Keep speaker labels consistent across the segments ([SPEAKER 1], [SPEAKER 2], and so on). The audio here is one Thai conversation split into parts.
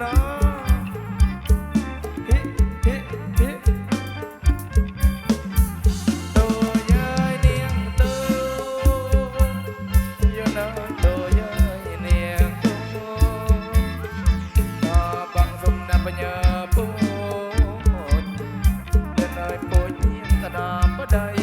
[SPEAKER 1] นตัวยายเนียงตัวยนะตัวยายเนียงตัวตาบังสมนับปัญญาปูดเดินไอ้ปูดยิ้มตาดำบ่ได้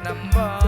[SPEAKER 1] number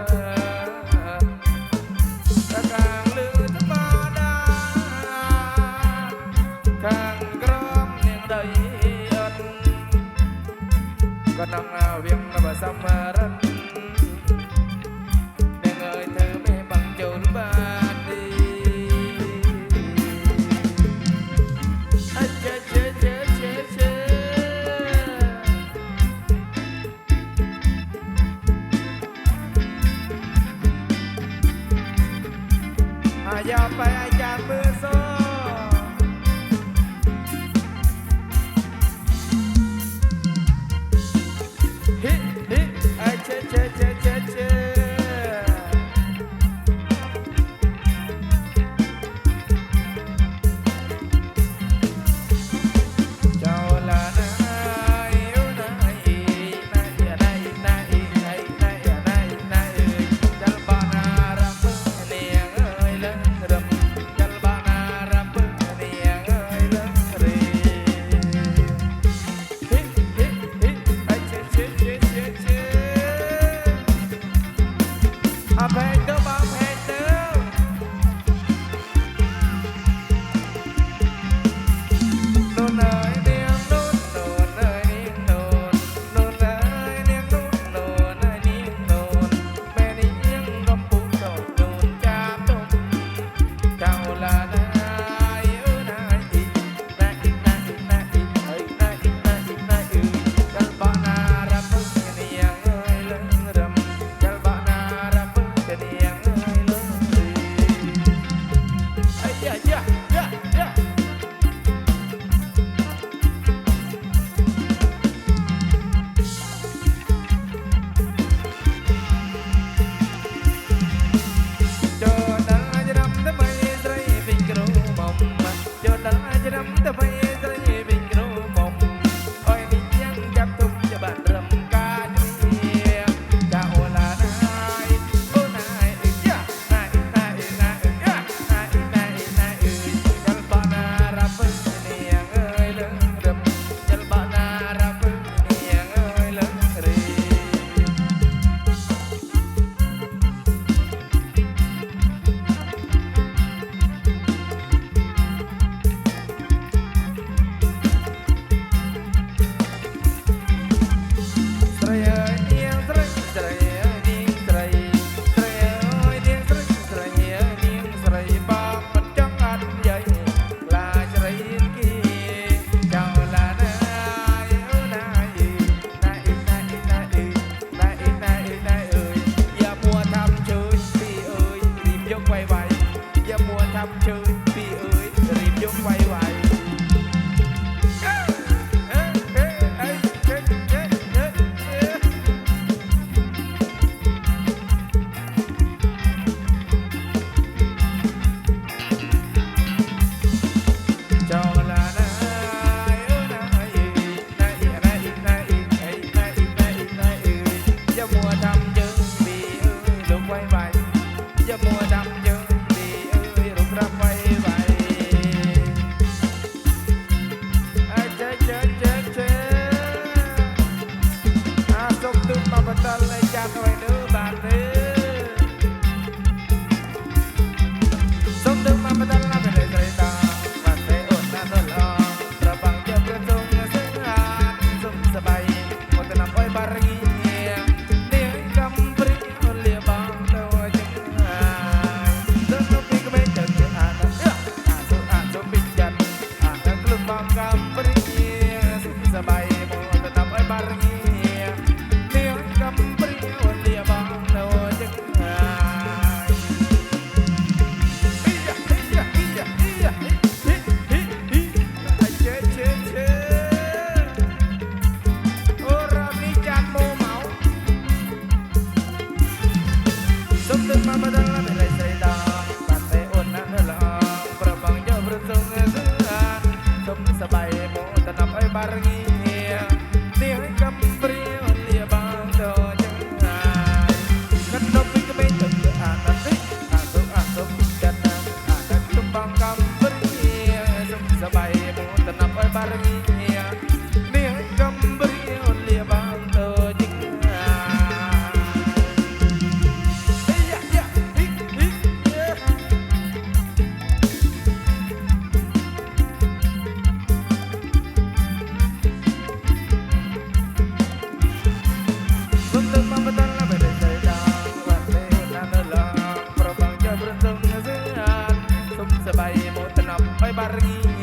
[SPEAKER 1] và sông rất để người thứ mê bằng chốn ba đi à, chê, chê, chê, chê, chê. Ayah pai ayah besok ทำเชิญพี่เอ๋ยรีบยกไวไว barengi ไมุตนับไปบารี